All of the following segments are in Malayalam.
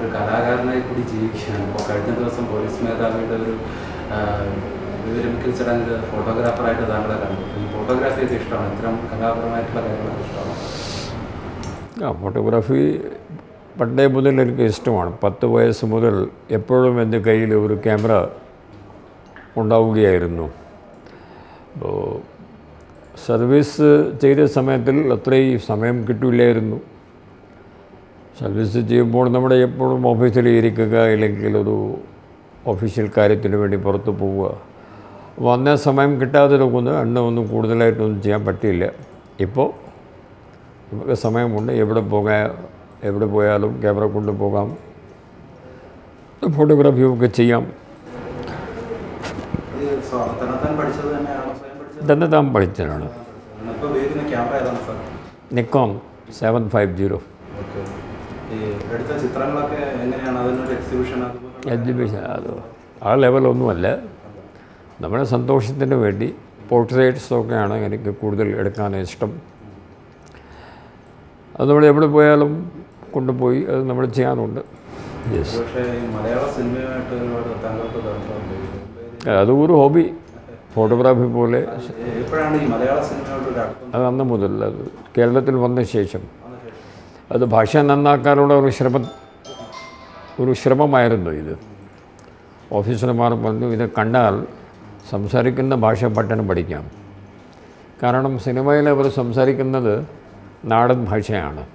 ഒരു കലാകാരനായി കൂടി ജീവിക്കുകയാണ്. അപ്പോൾ കഴിഞ്ഞ ദിവസം പോലീസ് മേധാവിയുടെ ഒരു വിവരമിക്കൽ ചടങ്ങിൽ ഫോട്ടോഗ്രാഫറായിട്ട് താങ്കളെ കണ്ടു. ഈ ഫോട്ടോഗ്രാഫി ഒക്കെ ഇഷ്ടമാണ്? ഇത്തരം കലാപരമായിട്ടുള്ള കാര്യങ്ങളൊക്കെ ഇഷ്ടമാണ്? ആ ഫോട്ടോഗ്രാഫി പണ്ടേ മുതൽ എനിക്ക് ഇഷ്ടമാണ്. പത്ത് വയസ്സ് മുതൽ എപ്പോഴും എന്റെ കയ്യിൽ ഒരു ക്യാമറ ഉണ്ടാവുകയായിരുന്നു. സർവീസ് ചെയ്ത സമയത്തിൽ അത്രയും സമയം കിട്ടില്ലായിരുന്നു. സർവീസ് ചെയ്യുമ്പോൾ നമ്മുടെ എപ്പോഴും ഓഫീസിൽ ഇരിക്കുക അല്ലെങ്കിൽ ഒരു ഒഫീഷ്യൽ കാര്യത്തിന് വേണ്ടി പുറത്ത് പോവുക. വന്ന സമയം കിട്ടാതെ നോക്കുന്നത് എണ്ണ ഒന്നും കൂടുതലായിട്ടൊന്നും ചെയ്യാൻ പറ്റിയില്ല. ഇപ്പോൾ നമുക്ക് സമയമുണ്ട്. എവിടെ പോകാൻ എവിടെ പോയാലും ക്യാമറ കൊണ്ട് പോകാം. ഫോട്ടോഗ്രാഫി ഒക്കെ ചെയ്യാം. തന്നെ താൻ പഠിച്ചതാണ്. Nikon Nikon seven five zero എടുത്ത ചിത്രങ്ങളൊക്കെ എങ്ങനെയാണ്? അതിനൊരു എക്സിബിഷൻ എക്സിബിഷൻ അത് ആ ലെവലൊന്നുമല്ല നമ്മുടെ സന്തോഷത്തിന് വേണ്ടി പോർട്രേറ്റ്സൊക്കെയാണ് എനിക്ക് കൂടുതൽ എടുക്കാൻ ഇഷ്ടം. അത് നമ്മൾ എവിടെ പോയാലും കൊണ്ടുപോയി അത് നമ്മൾ ചെയ്യാറുണ്ട്. യെസ് അത് ഒരു ഹോബി ഫോട്ടോഗ്രാഫി പോലെ. അത് അന്ന് മുതൽ അത് കേരളത്തിൽ വന്ന ശേഷം. അത് ഭാഷ നന്നാക്കാനുള്ള ഒരു ശ്രമം ഒരു ശ്രമമായിരുന്നു ഇത്. ഓഫീസർമാർ പറഞ്ഞു ഇത് കണ്ടാൽ സംസാരിക്കുന്ന ഭാഷ പട്ടണം പഠിക്കാം. കാരണം സിനിമയിൽ അവർ സംസാരിക്കുന്നത് നാടൻ ഭാഷയാണ്.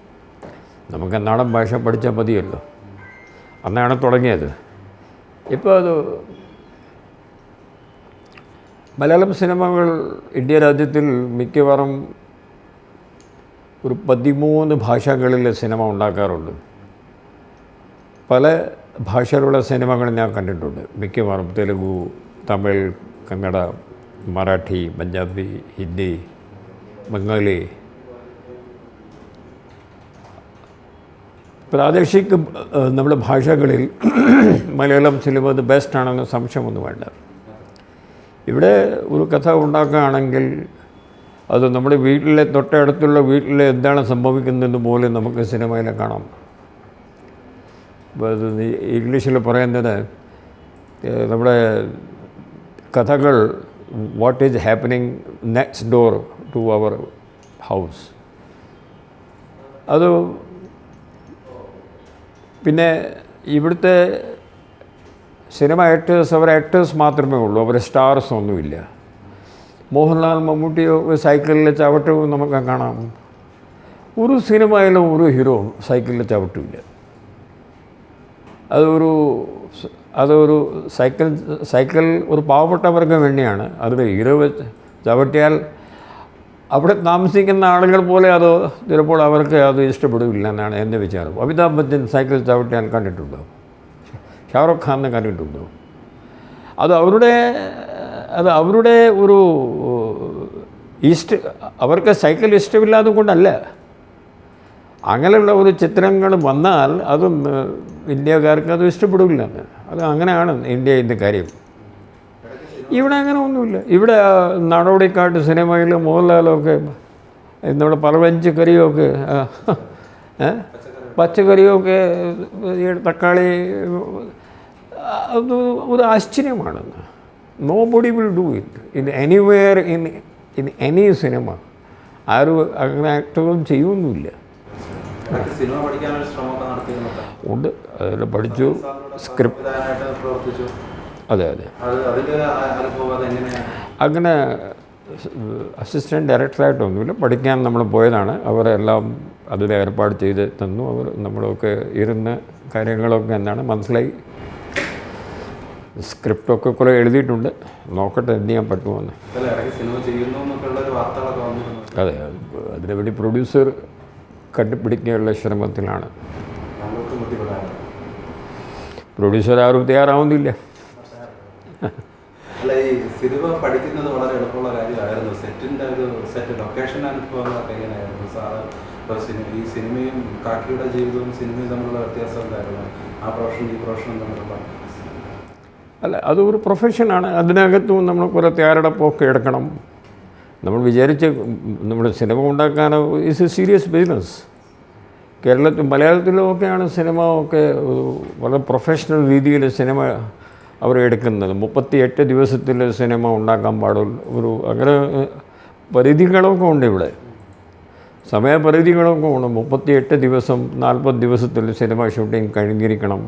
നമുക്ക് നാടൻ ഭാഷ പഠിച്ചാൽ മതിയല്ലോ. അന്നാണ് തുടങ്ങിയത്. ഇപ്പോൾ അത് മലയാളം സിനിമകൾ ഇന്ത്യ രാജ്യത്തിൽ മിക്കവാറും ഒരു പതിമൂന്ന് ഭാഷകളിൽ സിനിമ ഉണ്ടാക്കാറുണ്ട്. പല ഭാഷകളുള്ള സിനിമകൾ ഞാൻ കണ്ടിട്ടുണ്ട്. മിക്കവാറും തെലുഗു തമിഴ് കന്നഡ മറാഠി പഞ്ചാബി ഹിന്ദി ബംഗാളി. പ്രാദേശിക നമ്മുടെ ഭാഷകളിൽ മലയാളം സിനിമ അത് ബെസ്റ്റ് ആണെന്ന് സംശയമൊന്നും വേണ്ട. ഇവിടെ ഒരു കഥ ഉണ്ടാക്കുകയാണെങ്കിൽ അത് നമ്മുടെ വീട്ടിലെ തൊട്ടടുത്തുള്ള വീട്ടിലെ എന്താണ് സംഭവിക്കുന്നത് പോലെ നമുക്ക് സിനിമയിൽ കാണാം. ഇംഗ്ലീഷിൽ പറയുന്നത് നമ്മുടെ കഥകൾ what is happening next door to our house അത് പിന്നെ ഇവിടുത്തെ സിനിമ ആക്ടേഴ്സ് അവർ ആക്ടേഴ്സ് മാത്രമേ ഉള്ളൂ. അവർ സ്റ്റാർസ് ഒന്നുമില്ല. മോഹൻലാൽ മമ്മൂട്ടിയോ സൈക്കിളിൽ ചവിട്ടവും നമുക്ക് കാണാം ഒരു സിനിമയിലും ഒരു ഹീറോ സൈക്കിളിൽ ചവിട്ടില്ല അതൊരു അതൊരു സൈക്കിൾ സൈക്കിൾ ഒരു പാവപ്പെട്ടവർക്ക് വേണ്ടിയാണ് അതിൽ ഹീറോ വെച്ച് ചവിട്ടിയാൽ അവിടെ താമസിക്കുന്ന ആളുകൾ പോലെ അത് ചിലപ്പോൾ അവർക്ക് അത് ഇഷ്ടപ്പെടില്ല എന്നാണ് എന്റെ വിചാരം അമിതാഭ് ബച്ചൻ സൈക്കിൾ ചവിട്ടിയാൽ കണ്ടിട്ടുണ്ടോ ഷാറുഖ് ഖാനെ കണ്ടിട്ടുണ്ടോ അത് അവരുടെ അത് അവരുടെ ഒരു ഇഷ്ട അവർക്ക് സൈക്കിൾ ഇഷ്ടമില്ലാതെ കൊണ്ടല്ല അങ്ങനെയുള്ള ഒരു ചിത്രങ്ങൾ വന്നാൽ അതും ഇന്ത്യക്കാർക്ക് അത് ഇഷ്ടപ്പെടില്ല. അത് അങ്ങനെയാണ് ഇന്ത്യന്റെ കാര്യം. ഇവിടെ അങ്ങനെ ഒന്നുമില്ല. ഇവിടെ നടപടിക്കാട്ട് സിനിമയിൽ മോഹൻലാലൊക്കെ നമ്മുടെ പറവഞ്ച് കറിയൊക്കെ? പച്ചക്കറിയൊക്കെ തക്കാളി അത് ഒരു ആശ്ചര്യമാണ് nobody will do it in anywhere in in any cinema ആരും അങ്ങനെ ആക്ടറും നടത്തിയിരുന്നുണ്ട് ഉണ്ട്. അതിൽ പഠിച്ചു സ്ക്രിപ്റ്റ് അതെ അതെ. അങ്ങനെ അസിസ്റ്റന്റ് ഡയറക്ടറായിട്ടൊന്നുമില്ല പഠിക്കാൻ നമ്മൾ പോയതാണ്. അവരെല്ലാം അതിൽ ഏർപ്പാട് ചെയ്ത് തന്നു. അവർ നമ്മളൊക്കെ ഇരുന്ന് കാര്യങ്ങളൊക്കെ എന്താണ് മനസ്സിലായി. സ്ക്രിപ്റ്റൊക്കെ കുറെ എഴുതിയിട്ടുണ്ട്. നോക്കട്ടെ എന്ത് ചെയ്യാൻ പറ്റുമെന്ന്. അതെ അതിനുവേണ്ടി പ്രൊഡ്യൂസർ കണ്ടുപിടിക്കാനുള്ള ശ്രമത്തിലാണ്. പ്രൊഡ്യൂസർ ആരും തയ്യാറാവുന്നില്ല. അല്ല ഈ സിനിമ പഠിക്കുന്നത് വളരെ എളുപ്പമുള്ള കാര്യമായിരുന്നു. സെറ്റിന്റെ ഒരു സെറ്റ് ലൊക്കേഷൻ അനുഭവങ്ങളൊക്കെ എങ്ങനെയായിരുന്നു സാറ് ഇപ്പോൾ സിനിമ ഈ സിനിമയും കാക്കിയുടെ ജീവിതവും സിനിമയും തമ്മിലുള്ള വ്യത്യാസം ഉണ്ടായിരുന്നു ആ പ്രൊഫഷൻ ഈ പ്രൊഫഷനും തമ്മിലുള്ള അല്ല അതൊരു പ്രൊഫഷനാണ് അതിനകത്തും നമ്മൾ കുറേ തയ്യാറെടുപ്പൊക്കെ എടുക്കണം. നമ്മൾ വിചാരിച്ച് നമ്മുടെ സിനിമ ഉണ്ടാക്കാൻ ഇസ് എ സീരിയസ് ബിസിനസ് കേരളത്തിൽ മലയാളത്തിലുമൊക്കെയാണ് സിനിമ ഒക്കെ വളരെ പ്രൊഫഷണൽ രീതിയിൽ സിനിമ അവർ എടുക്കുന്നത്. മുപ്പത്തി എട്ട് ദിവസത്തിൽ സിനിമ ഉണ്ടാക്കാൻ പാടുള്ളൂ ഒരു അങ്ങനെ പരിധികളൊക്കെ ഉണ്ട് ഇവിടെ. സമയപരിധികളൊക്കെ ഉണ്ട്. മുപ്പത്തിയെട്ട് ദിവസം നാൽപ്പത് ദിവസത്തിൽ സിനിമ ഷൂട്ടിംഗ് കഴിഞ്ഞിരിക്കണം.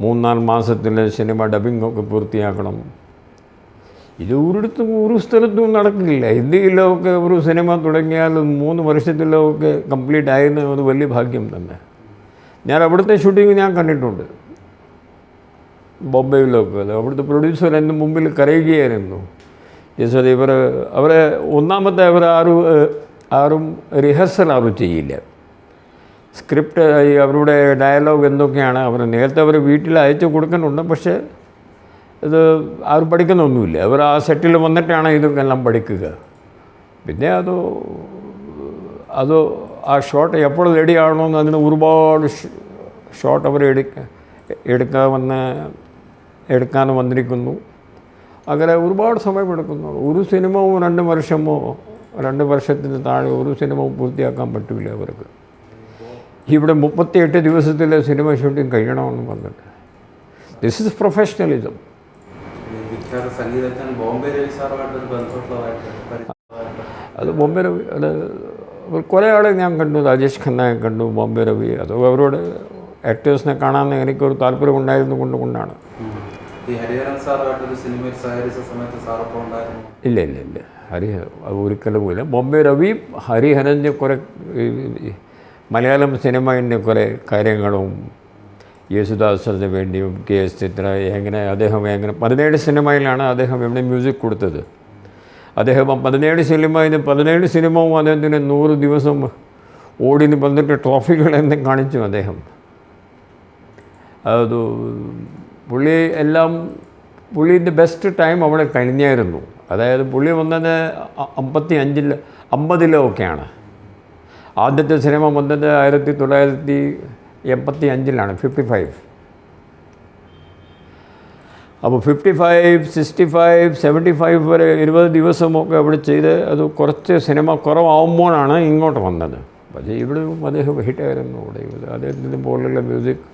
മൂന്നാൽ മാസത്തിൽ സിനിമ ഡബിംഗ് ഒക്കെ പൂർത്തിയാക്കണം. ഇത് ഒരിടത്തും ഒരു സ്ഥലത്തും നടക്കില്ല. ഇന്ത്യയിലൊക്കെ ഒരു സിനിമ തുടങ്ങിയാൽ മൂന്ന് വർഷത്തിലൊക്കെ കംപ്ലീറ്റ് ആയിരുന്നു അത് വലിയ ഭാഗ്യം തന്നെ. ഞാൻ അവിടുത്തെ ഷൂട്ടിംഗ് ഞാൻ കണ്ടിട്ടുണ്ട്. ബോംബെയിലൊക്കെ. അവിടുത്തെ പ്രൊഡ്യൂസർ എന്റെ മുമ്പിൽ കരയുകയായിരുന്നു. ജസ്റ്റ് ഇവർ അവരെ ഒന്നാമത്തെ അവർ ആരും ആരും റിഹേഴ്സൽ ആരും ചെയ്യില്ല. സ്ക്രിപ്റ്റ് അവരുടെ ഡയലോഗ് എന്തൊക്കെയാണ് അവർ നേരത്തെ അവർ വീട്ടിൽ അയച്ചു കൊടുക്കുന്നുണ്ട് പക്ഷേ ഇത് ആരും പഠിക്കുന്നൊന്നുമില്ല. അവർ ആ സെറ്റിൽ വന്നിട്ടാണ് ഇതൊക്കെ എല്ലാം പഠിക്കുക. പിന്നെ അത് അത് ആ ഷോട്ട് എപ്പോൾ റെഡി ആവണമെന്ന് അതിന് ഒരുപാട് ഷോട്ട് അവർ എടുക്ക എടുക്കാൻ വന്ന് എടുക്കാൻ വന്നിരിക്കുന്നു. അങ്ങനെ ഒരുപാട് സമയമെടുക്കുന്നു ഒരു സിനിമ രണ്ട് വർഷമോ രണ്ട് വർഷത്തിന് താഴെ ഒരു സിനിമ പൂർത്തിയാക്കാൻ പറ്റില്ല അവർക്ക്. ഇവിടെ മുപ്പത്തിയെട്ട് ദിവസത്തിലെ സിനിമ ഷൂട്ടിംഗ് കഴിയണമെന്ന് വന്നിട്ട് ദിസ് ഇസ് പ്രൊഫഷണലിസം അത് ബോംബെ രവി അത് കുറേ ആളെ ഞാൻ കണ്ടു രാജേഷ് ഖന്നയെ കണ്ടു ബോംബെ രവി അത് അവരോട് ആക്ടേഴ്സിനെ കാണാൻ എനിക്കൊരു താല്പര്യം ഉണ്ടായിരുന്നു കൊണ്ട് കൊണ്ടാണ്. ഇല്ല ഇല്ല ഇല്ല. ഹരി അത് ഒരിക്കലും ഇല്ല. ബോംബെ രവിയും ഹരിഹരന്റെ കുറേ മലയാളം സിനിമയുടെ കുറേ കാര്യങ്ങളും യേശുദാസിന് വേണ്ടിയും കെ എസ് ചിത്ര എങ്ങനെ അദ്ദേഹം എങ്ങനെ പതിനേഴ് സിനിമയിലാണ് അദ്ദേഹം എവിടെ മ്യൂസിക് കൊടുത്തത്. അദ്ദേഹം പതിനേഴ് സിനിമയിൽ പതിനേഴ് സിനിമവും അദ്ദേഹത്തിന് നൂറ് ദിവസം ഓടി വന്നിട്ട് ട്രോഫികൾ എന്നും കാണിച്ചു അദ്ദേഹം. അത് പുള്ളി എല്ലാം പുള്ളിന്റെ ബെസ്റ്റ് ടൈം അവിടെ കഴിഞ്ഞായിരുന്നു. അതായത് പുള്ളി വന്നത് അമ്പത്തി അഞ്ചിൽ അമ്പതിലോ ഒക്കെയാണ് ആദ്യത്തെ സിനിമ വന്നത് ആയിരത്തി തൊള്ളായിരത്തി എൺപത്തി അഞ്ചിലാണ് ഫിഫ്റ്റി ഫൈവ് അപ്പോൾ fifty five sixty five seventy five വരെ ഇരുപത് ദിവസമൊക്കെ അവിടെ ചെയ്ത് അത് കുറച്ച് സിനിമ കുറവാകുമ്പോഴാണ് ഇങ്ങോട്ട് വന്നത്. പക്ഷേ ഇവിടെ അദ്ദേഹം ഹിറ്റായിരുന്നു ഇവിടെ അദ്ദേഹത്തിന്റെ പോലുള്ള മ്യൂസിക്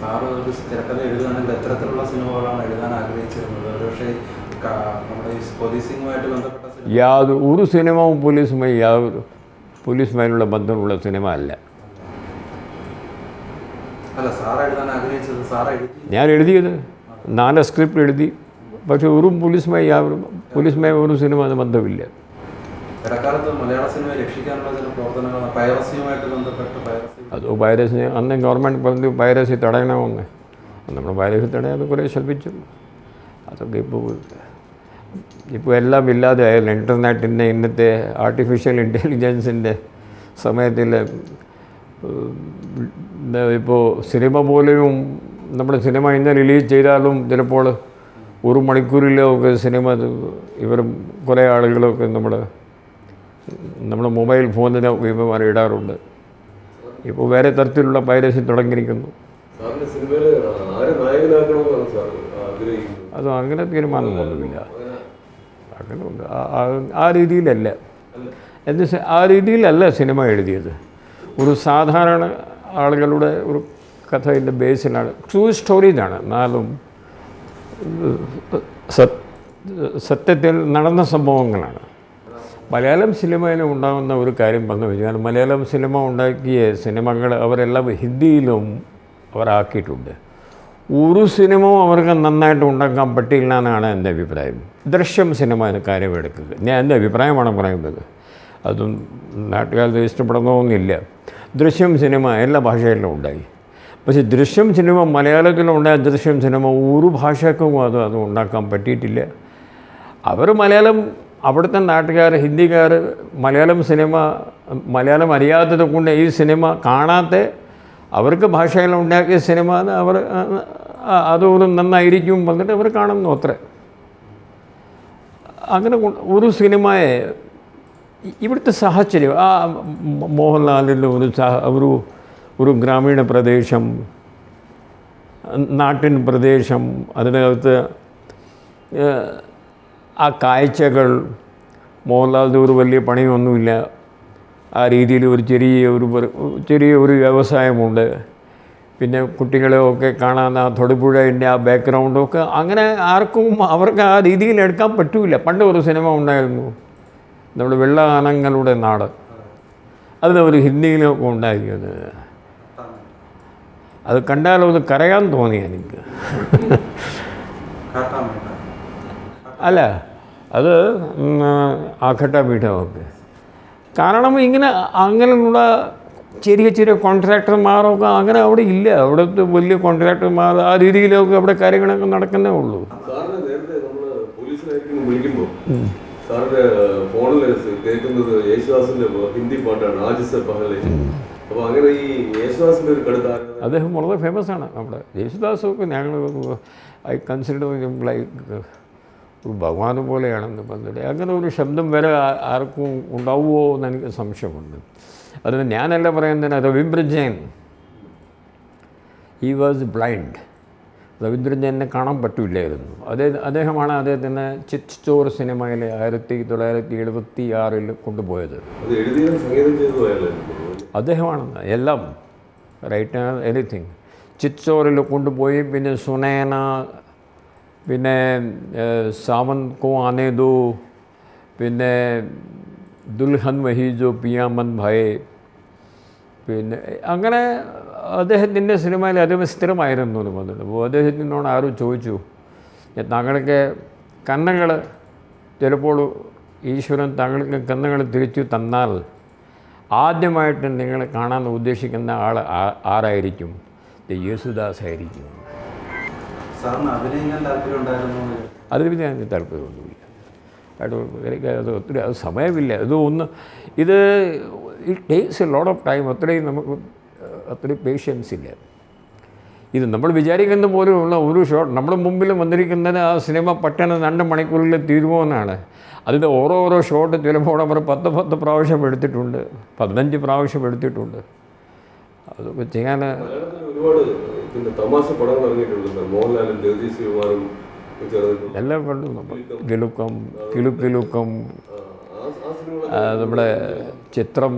സാറ് ഒരു തിരക്കഥ എഴുതുകയാണെങ്കിൽ എത്തരത്തിലുള്ള സിനിമകളാണ് എഴുതാൻ ആഗ്രഹിച്ചിരുന്നത്? ഒരുപക്ഷെ യാതൊരു ഒരു സിനിമവും പോലീസുമായി യാതൊരു പോലീസുമായുള്ള ബന്ധമുള്ള സിനിമ അല്ല. ഞാൻ എഴുതിയത്. നാല് സ്ക്രിപ്റ്റ് എഴുതി. പക്ഷെ ഒരു പോലീസുമായി യാതൊരു പോലീസുമായി ഒരു സിനിമ ബന്ധമില്ല. സിനിമയെ അത് പൈരസി അന്ന് ഗവൺമെന്റ് പറഞ്ഞു വൈറസി തടയണമെന്ന്. നമ്മൾ വൈറസി തടയാതെ കുറേ ശ്രമിച്ചു. അതൊക്കെ ഇപ്പോൾ ഇപ്പോൾ എല്ലാം ഇല്ലാതെ ആയല്ലോ. ഇന്റർനെറ്റിന്റെ ഇന്നത്തെ ആർട്ടിഫിഷ്യൽ ഇന്റലിജൻസിന്റെ സമയത്തിൽ ഇപ്പോൾ സിനിമ പോലെയും നമ്മുടെ സിനിമ ഇന്ന് റിലീസ് ചെയ്താലും ചിലപ്പോൾ ഒരു മണിക്കൂറിലോ ഒക്കെ സിനിമ ഇവർ കുറേ ആളുകളൊക്കെ നമ്മൾ നമ്മുടെ മൊബൈൽ ഫോണിന് വിഭവം ഇടാറുണ്ട്. ഇപ്പോൾ വേറെ തരത്തിലുള്ള പൈരസി തുടങ്ങിയിരിക്കുന്നു. അത് അങ്ങനെ തീരുമാനമൊന്നുമില്ല. അങ്ങനെ ആ- രീതിയിലല്ല. എന്ന് വെച്ചാൽ ആ രീതിയിലല്ല സിനിമ എഴുതിയത്. ഒരു സാധാരണ ആളുകളുടെ ഒരു കഥയിന്റെ ബേസിലാണ്. ട്രൂ സ്റ്റോറീസാണ് എന്നാലും സത് സത്യത്തിൽ നടന്ന സംഭവങ്ങളാണ്. മലയാളം സിനിമയിൽ ഉണ്ടാകുന്ന ഒരു കാര്യം പറഞ്ഞു കഴിഞ്ഞാൽ മലയാളം സിനിമ ഉണ്ടാക്കിയ സിനിമകൾ അവരെല്ലാം ഹിന്ദിയിലും അവരാക്കിയിട്ടുണ്ട് ഒരു സിനിമ അവർക്ക് നന്നായിട്ട് ഉണ്ടാക്കാൻ പറ്റില്ല എന്നാണ് എന്റെ അഭിപ്രായം. ദൃശ്യം സിനിമ കാര്യം എടുക്കുക. ഞാൻ എന്റെ അഭിപ്രായമാണ് പറയുന്നത്. അതും നാട്ടുകാർക്ക് ഇഷ്ടപ്പെടുന്നതൊന്നുമില്ല ദൃശ്യം സിനിമ എല്ലാ ഭാഷയിലും ഉണ്ടായി. പക്ഷേ ദൃശ്യം സിനിമ മലയാളത്തിലുണ്ടായ ദൃശ്യം സിനിമ ഒരു ഭാഷക്കും അത് അത് ഉണ്ടാക്കാൻ പറ്റിയിട്ടില്ല. അവർ മലയാളം അവിടുത്തെ നാട്ടുകാർ ഹിന്ദിക്കാർ മലയാളം സിനിമ മലയാളം അറിയാത്തത് കൊണ്ട് ഈ സിനിമ കാണാത്ത അവർക്ക് ഭാഷയിൽ ഉണ്ടാക്കിയ സിനിമ അവർ ആ, നന്നായിരിക്കും വന്നിട്ട് അവർ കാണുന്നു അത്ര. അങ്ങനെ ഒരു സിനിമയെ ഇവിടുത്തെ സാഹചര്യം ആ മോഹൻലാലിന്റെ ഒരു സാഹ ഒരു ഒരു ഗ്രാമീണ പ്രദേശം നാട്ടിൻ പ്രദേശം അതിനകത്ത് ആ കാഴ്ചകൾ മോഹൻലാലിന്റെ ഒരു വലിയ പണിയൊന്നുമില്ല. ആ രീതിയിൽ ഒരു ചെറിയ ഒരു ചെറിയ ഒരു വ്യവസായമുണ്ട്. പിന്നെ കുട്ടികളെയൊക്കെ കാണാൻ ആ തൊടുപുഴന്റെ ആ ബാക്ക്ഗ്രൗണ്ടൊക്കെ അങ്ങനെ ആർക്കും അവർക്ക് ആ രീതിയിൽ എടുക്കാൻ പറ്റൂല. പണ്ട് ഒരു സിനിമ ഉണ്ടായിരുന്നു. നമ്മുടെ വെള്ളാനങ്ങളുടെ നാട്. അത് അവർ ഹിന്ദിയിലൊക്കെ ഉണ്ടാക്കിയത് അത് കണ്ടാൽ ഒന്ന് കരയാൻ തോന്നി എനിക്ക്. അല്ല അത് ആഘട്ട പീഠമൊക്കെ. കാരണം ഇങ്ങനെ അങ്ങനെയുള്ള ചെറിയ ചെറിയ കോൺട്രാക്ടർമാരൊക്കെ അങ്ങനെ അവിടെ ഇല്ല. അവിടുത്തെ വലിയ കോൺട്രാക്ടർമാർ ആ രീതിയിലൊക്കെ അവിടെ കാര്യങ്ങളൊക്കെ നടക്കുന്നേ ഉള്ളൂ. സാറിന്റെ ഫോണിൽ കേൾക്കുന്നത് യേശുദാസിന്റെ ഹിന്ദി പാട്ടാണ് ആജിസ പഹലെ അപ്പൊ അങ്ങനെ ഈ യേശുദാസിന്റെ ഒരു കടുത്ത അദ്ദേഹം വളരെ ഫേമസ് ആണ് നമ്മുടെ യേശുദാസൊക്കെ ഞങ്ങൾ ഐ കൺസിഡർ ലൈക്ക് ഭഗവാൻ പോലെയാണെന്ന് പറഞ്ഞത് അങ്ങനെ ഒരു ശബ്ദം വരെ ആർക്കും ഉണ്ടാവുമോ എന്ന് എനിക്ക് സംശയമുണ്ട്. അതിന് ഞാനല്ല പറയുന്നതിന് രവീന്ദ്രജയൻ. ഈ വാസ് ബ്ലൈൻഡ് രവീന്ദ്രജയനെ കാണാൻ പറ്റില്ലായിരുന്നു. അതേ അദ്ദേഹമാണ് അദ്ദേഹത്തിന് ചിറ്റ് ചോർ സിനിമയിലെ ആയിരത്തി തൊള്ളായിരത്തി എഴുപത്തി ആറിൽ കൊണ്ടുപോയത് അദ്ദേഹമാണ് എല്ലാം റൈറ്റ് എനിത്തിങ് ചിറ്റോറിൽ കൊണ്ടുപോയി പിന്നെ സുനേന പിന്നെ സാവൻ കോ ആനേ ദോ പിന്നെ ദുൽഹൻ വഹി ജോ പിയാമൻ ഭയ. പിന്നെ അങ്ങനെ അദ്ദേഹത്തിന്റെ സിനിമയിൽ അത് സ്ഥിരമായിരുന്നു എന്ന് പറഞ്ഞിട്ട് അപ്പോൾ അദ്ദേഹത്തിനോട് ആരും ചോദിച്ചു താങ്കൾക്ക് കണ്ണുകൾ ചിലപ്പോൾ ഈശ്വരൻ താങ്കൾക്ക് കണ്ണുകൾ തിരിച്ചു തന്നാൽ ആദ്യമായിട്ട് നിങ്ങൾ കാണാൻ ഉദ്ദേശിക്കുന്ന ആൾ ആരായിരിക്കും? യേസുദാസ് ആയിരിക്കും അതിൽ പിന്നെ ഞാൻ താല്പര്യമൊന്നുമില്ല. എനിക്ക് അത് ഒത്തിരി അത് സമയമില്ല. ഇത് ഒന്ന് ഇത് it takes a load of time അത്രയും നമുക്ക് അത്രയും പേഷ്യൻസ് ഇല്ല. ഇത് നമ്മൾ വിചാരിക്കുന്ന പോലെയുള്ള ഒരു ഷോട്ട് നമ്മുടെ മുമ്പിൽ വന്നിരിക്കുന്നത് ആ സിനിമ പെട്ടെന്ന് രണ്ട് മണിക്കൂറിൽ തീരുമോന്നാണ് അതിന്റെ ഓരോ ഓരോ ഷോട്ട് ചിലപ്പോൾ അവർ പത്ത് പത്ത് പ്രാവശ്യം എടുത്തിട്ടുണ്ട്. പതിനഞ്ച് പ്രാവശ്യം എടുത്തിട്ടുണ്ട്. അത് ചെയ്യാൻ ഒരുപാട് പിന്നെ തമാശ പടങ്ങൾ ഇറങ്ങിയിട്ടുണ്ട് സാർ മോഹൻലാലും ജഗദീഷ് ചേർന്നിട്ടുണ്ട് എല്ലാം കണ്ടു കിലുക്കം കിലുക്കിലുക്കം നമ്മുടെ ചിത്രം.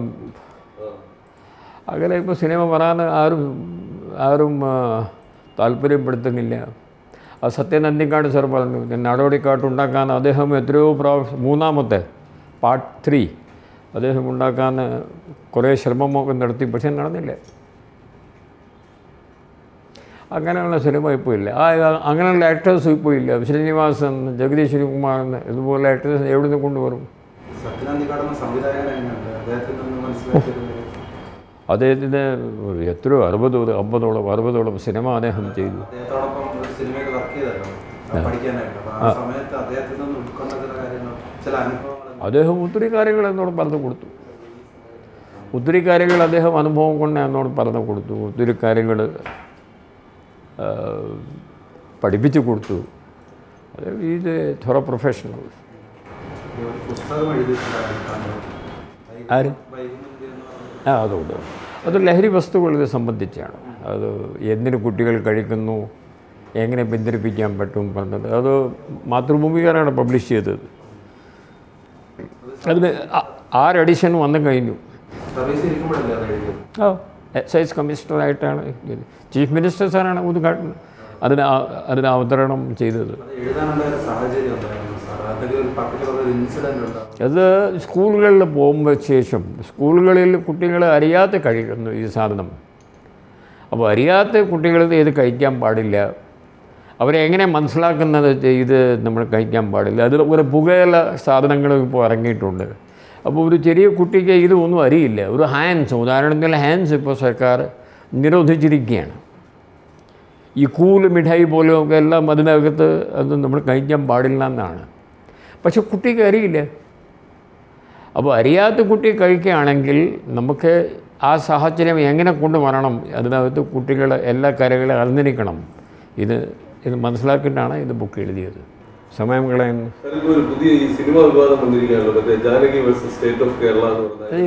അങ്ങനെ ഇപ്പോൾ സിനിമ വരാൻ ആരും ആരും താല്പര്യപ്പെടുത്തുന്നില്ല. ആ സത്യനന്ദിക്കാട് സാർ പറഞ്ഞു നടപടിക്കാട്ടുണ്ടാക്കാൻ അദ്ദേഹം എത്രയോ പ്രാവശ്യം മൂന്നാമത്തെ പാർട്ട് ത്രീ അദ്ദേഹം ഉണ്ടാക്കാൻ കുറേ ശ്രമമൊക്കെ നടത്തി പക്ഷേ നടന്നില്ല. അങ്ങനെയുള്ള സിനിമ ഇപ്പോൾ ഇല്ല. ആ അങ്ങനെയുള്ള ആക്ടേഴ്സ് ഇപ്പോൾ ഇല്ല. ശ്രീനിവാസൻ ജഗദീഷ് ശ്രീകുമാർ എന്ന് ഇതുപോലെ ആക്ടേഴ്സ് എവിടെ നിന്ന് കൊണ്ടുവരും അദ്ദേഹത്തിന് ഒരു എത്രയോ അറുപതോളം അമ്പതോളം അറുപതോളം സിനിമ അദ്ദേഹം ചെയ്തു. അദ്ദേഹം ഒത്തിരി കാര്യങ്ങൾ എന്നോട് പറഞ്ഞു കൊടുത്തു. ഒത്തിരി കാര്യങ്ങൾ അദ്ദേഹം അനുഭവം കൊണ്ട് എന്നോട് പറഞ്ഞു കൊടുത്തു. ഒത്തിരി കാര്യങ്ങൾ പഠിപ്പിച്ചു കൊടുത്തു. അത് ഇത് ഥൊറ പ്രൊഫഷണൽ. ആര്? ആ അതുകൊണ്ട് അത് ലഹരി വസ്തുക്കളെ സംബന്ധിച്ചാണ്. അത് എന്തിന് കുട്ടികൾ കഴിക്കുന്നു എങ്ങനെ പിന്തിരിപ്പിക്കാൻ പറ്റും പറഞ്ഞത്. അത് മാതൃഭൂമികാരാണ് പബ്ലിഷ് ചെയ്തത്. അതിന് ആറ് എഡിഷൻ വന്നു കഴിഞ്ഞു. ആ. എക്സൈസ് കമ്മീഷണറായിട്ടാണ്. ചീഫ് മിനിസ്റ്റർ സാറാണ് ഉദ്ഘാടനം. അതിന് അതിന് അവതരണം ചെയ്തത്. അത് സ്കൂളുകളിൽ പോകുമ്പോൾ ശേഷം സ്കൂളുകളിൽ കുട്ടികൾ അറിയാതെ കഴിക്കുന്നു ഈ സാധനം. അപ്പോൾ അറിയാത്ത കുട്ടികൾ ഇത് കഴിക്കാൻ പാടില്ല. അവരെ എങ്ങനെ മനസ്സിലാക്കുന്നത് ഇത് നമ്മൾ കഴിക്കാൻ പാടില്ല? അതിൽ ഒരു പുകയില സാധനങ്ങളും ഇപ്പോൾ ഇറങ്ങിയിട്ടുണ്ട്. അപ്പോൾ ഒരു ചെറിയ കുട്ടിക്ക് ഇതൊന്നും അറിയില്ല. ഒരു ഹാൻഡ്സ് ഉദാഹരണത്തിന് ഹാൻഡ്സ് ഇപ്പോൾ സർക്കാർ നിരോധിച്ചിരിക്കുകയാണ്. ഈ കൂൽ മിഠായി പോലെയൊക്കെ എല്ലാം അതിനകത്ത് അത് നമ്മൾ കഴിക്കാൻ പാടില്ല എന്നാണ്. പക്ഷെ കുട്ടിക്ക് അറിയില്ല. അപ്പോൾ അറിയാത്ത കുട്ടി കഴിക്കുകയാണെങ്കിൽ നമുക്ക് ആ സാഹചര്യം എങ്ങനെ കൊണ്ടുവരണം? അതിനകത്ത് കുട്ടികൾ എല്ലാ കാര്യങ്ങളും അറിഞ്ഞിരിക്കണം. ഇത് ഇത് മനസ്സിലാക്കിയിട്ടാണ് ഇത് ബുക്ക് എഴുതിയത്. സമയം കളയുന്നു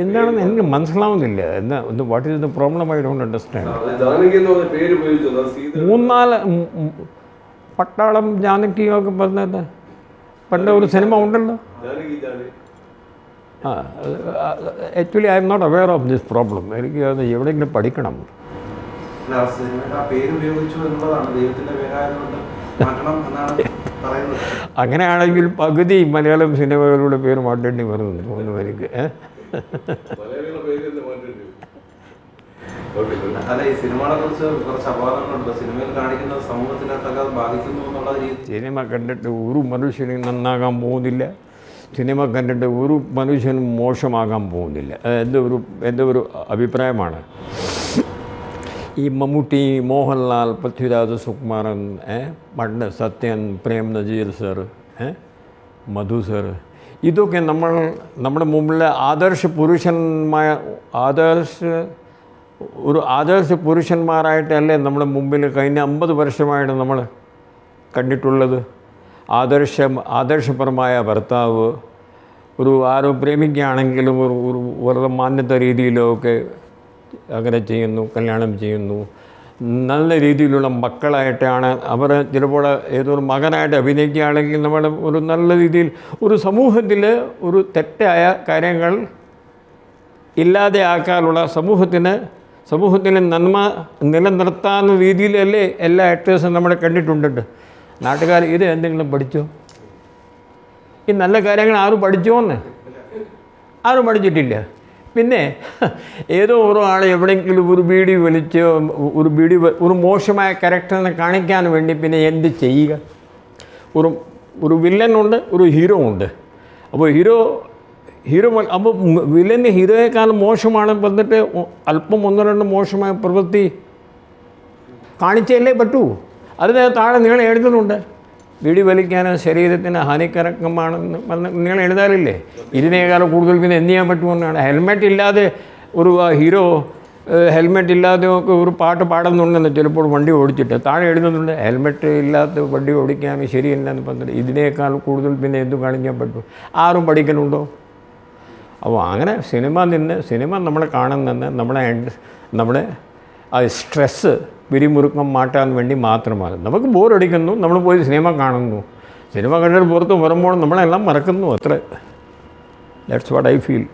എന്താണെന്ന് എനിക്ക് മനസ്സിലാവുന്നില്ല. എന്താ what is the problem I don't understand Janaki എന്ന് പറഞ്ഞ പേര് ഉപയോഗിച്ചത് അത് സീത മൂന്നാൽ പട്ടാളം ജാനകിയൊക്കെ ഒക്കെ പറഞ്ഞത് പണ്ട് ഒരു സിനിമ ഉണ്ടല്ലോ. Actually I'm not aware of this problem എനിക്ക് അത് എവിടെയെങ്കിലും പഠിക്കണം. അല്ല, ആ പേര് ഉപയോഗിച്ചു എന്നുള്ളതാണ് ദൈവത്തിന്റെ പേരായതുകൊണ്ട് മരണം എന്നാണ്. അങ്ങനെയാണെങ്കിൽ പകുതി മലയാളം സിനിമകളുടെ പേര് മാറ്റേണ്ടി വരുന്നു തോന്നുന്നു എനിക്ക്. സിനിമ കണ്ടിട്ട് ഒരു മനുഷ്യനും നന്നാകാൻ പോകുന്നില്ല. സിനിമ കണ്ടിട്ട് ഒരു മനുഷ്യനും മോശമാകാൻ പോകുന്നില്ല. എന്റെ ഒരു എന്റെ ഒരു അഭിപ്രായമാണ്? ഈ മമ്മൂട്ടി മോഹൻലാൽ പൃഥ്വിരാജ് സുകുമാരൻ പണ്ട് സത്യൻ പ്രേം നജീർ സർ മധു സർ ഇതൊക്കെ നമ്മൾ നമ്മുടെ മുമ്പിലെ ആദർശ പുരുഷന്മായ ആദർശ ഒരു ആദർശ പുരുഷന്മാരായിട്ടല്ലേ നമ്മുടെ മുമ്പിൽ കഴിഞ്ഞ അമ്പത് വർഷമായിട്ട് നമ്മൾ കണ്ടിട്ടുള്ളത്. ആദർശ ആദർശപരമായ ഭർത്താവ് ഒരു ആരോ പ്രേമിക്കുകയാണെങ്കിലും ഒരു ഒരു വെറുതെ മാന്യത രീതിയിലൊക്കെ അങ്ങനെ ചെയ്യുന്നു കല്യാണം ചെയ്യുന്നു. നല്ല രീതിയിലുള്ള മക്കളായിട്ടാണ് അവർ ചിലപ്പോൾ ഏതൊരു മകനായിട്ട് അഭിനയിക്കുകയാണെങ്കിൽ നമ്മൾ ഒരു നല്ല രീതിയിൽ ഒരു സമൂഹത്തിൽ ഒരു തെറ്റായ കാര്യങ്ങൾ ഇല്ലാതെയാക്കാനുള്ള സമൂഹത്തിന് സമൂഹത്തിന് നന്മ നിലനിർത്താവുന്ന രീതിയിലല്ലേ എല്ലാ ആക്ടേഴ്സും നമ്മൾ കണ്ടിട്ടുണ്ട്. നാട്ടുകാർ ഇത് എന്തെങ്കിലും പഠിച്ചോ? ഈ നല്ല കാര്യങ്ങൾ ആരും പഠിച്ചോന്ന്? ആരും പഠിച്ചിട്ടില്ല. പിന്നെ ഏതോ ഓരോ ആൾ എവിടെയെങ്കിലും ഒരു ബീഡി വലിച്ച് ഒരു ബീഡി ഒരു മോശമായ ക്യാരക്ടറിനെ കാണിക്കാൻ വേണ്ടി പിന്നെ എന്ത് ചെയ്യുക? ഒരു ഒരു വില്ലനുണ്ട് ഒരു ഹീറോ ഉണ്ട്. അപ്പോൾ ഹീറോ ഹീറോ അപ്പോൾ വില്ലന് ഹീറോയെക്കാളും മോശമാണ് വന്നിട്ട് അല്പം ഒന്നോ രണ്ട് മോശമായ പ്രവൃത്തി കാണിച്ചല്ലേ പറ്റൂ? അതിന് താഴെ നിങ്ങൾ എഴുതുന്നുണ്ട്. വീടി വലിക്കാനോ ശരീരത്തിന് ഹാനികരകമാണെന്ന് പറഞ്ഞ് നിങ്ങൾ എഴുതാറില്ലേ? ഇതിനേക്കാളും കൂടുതൽ പിന്നെ എന്ത് ചെയ്യാൻ പറ്റുമെന്നാണ്. ഹെൽമെറ്റ് ഇല്ലാതെ ഒരു ഹീറോ ഹെൽമെറ്റ് ഇല്ലാതെ ഒക്കെ ഒരു പാട്ട് പാടുന്നുണ്ടെന്ന് ചിലപ്പോൾ വണ്ടി ഓടിച്ചിട്ട് താഴെ എഴുതുന്നുണ്ട് ഹെൽമെറ്റ് ഇല്ലാത്ത വണ്ടി ഓടിക്കാൻ ശരിയല്ല എന്ന് പറഞ്ഞിട്ട് ഇതിനേക്കാൾ കൂടുതൽ പിന്നെ എന്തു കാണിക്കാൻ പറ്റും? ആരും പഠിക്കുന്നുണ്ടോ അപ്പോൾ അങ്ങനെ സിനിമ നിന്ന് സിനിമ നമ്മളെ കാണുന്നത് നമ്മളെ നമ്മുടെ ആ സ്ട്രെസ്സ് പിരിമുറുക്കം മാറ്റാൻ വേണ്ടി മാത്രമാണ്. നമുക്ക് ബോറടിക്കുന്നു നമ്മൾ പോയി സിനിമ കാണുന്നു. സിനിമ കണ്ടിട്ട് പുറത്ത് വരുമ്പോൾ നമ്മളെല്ലാം മറക്കുന്നു അത്ര. That's what I feel